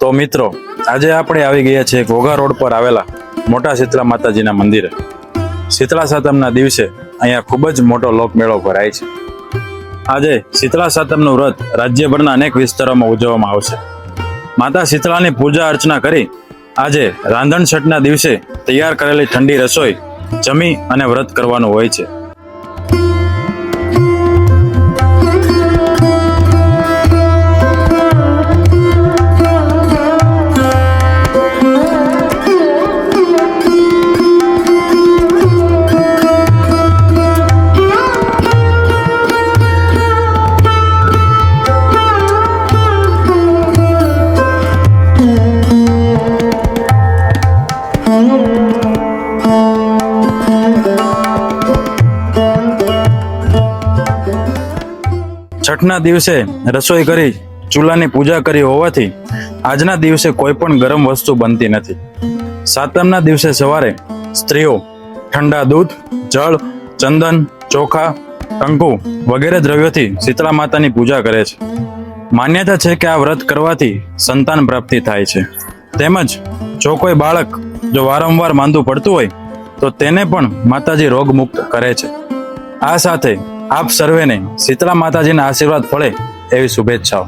તો મિત્રો, આજે આપણે આવી ગયા છીએ ઘોઘા રોડ પર આવેલા મોટા શીતળા માતાજીના મંદિરે. શીતળા સાતમના દિવસે અહીંયા ખૂબ જ મોટો લોકમેળો ભરાય છે. આજે શીતળા સાતમનું વ્રત રાજ્યભરના અનેક વિસ્તારોમાં ઉજવવામાં આવશે. માતા શીતળાની પૂજા અર્ચના કરી આજે રાંધણ છઠના દિવસે તૈયાર કરેલી ઠંડી રસોઈ જમી અને વ્રત કરવાનું હોય છે. છઠના દિવસે રસોઈ કરી, ચૂલાની પૂજા કરી હોવાથી આજના દિવસે કોઈ પણ ગરમ વસ્તુ બનતી નથી. સાતમના દિવસે સવારે સ્ત્રીઓ ઠંડા દૂધ, જળ, ચંદન, ચોખા, કંકુ વગેરે દ્રવ્યોથી શીતળા માતાની પૂજા કરે છે. માન્યતા છે કે આ વ્રત કરવાથી સંતાન પ્રાપ્તિ થાય છે. તેમજ જો કોઈ બાળક જો વારંવાર માંદું પડતું હોય, તો તેને પણ માતાજી રોગમુક્ત કરે છે. આ સાથે આપ સર્વેને શીતળા માતાજીના આશીર્વાદ ફળે એવી શુભેચ્છાઓ.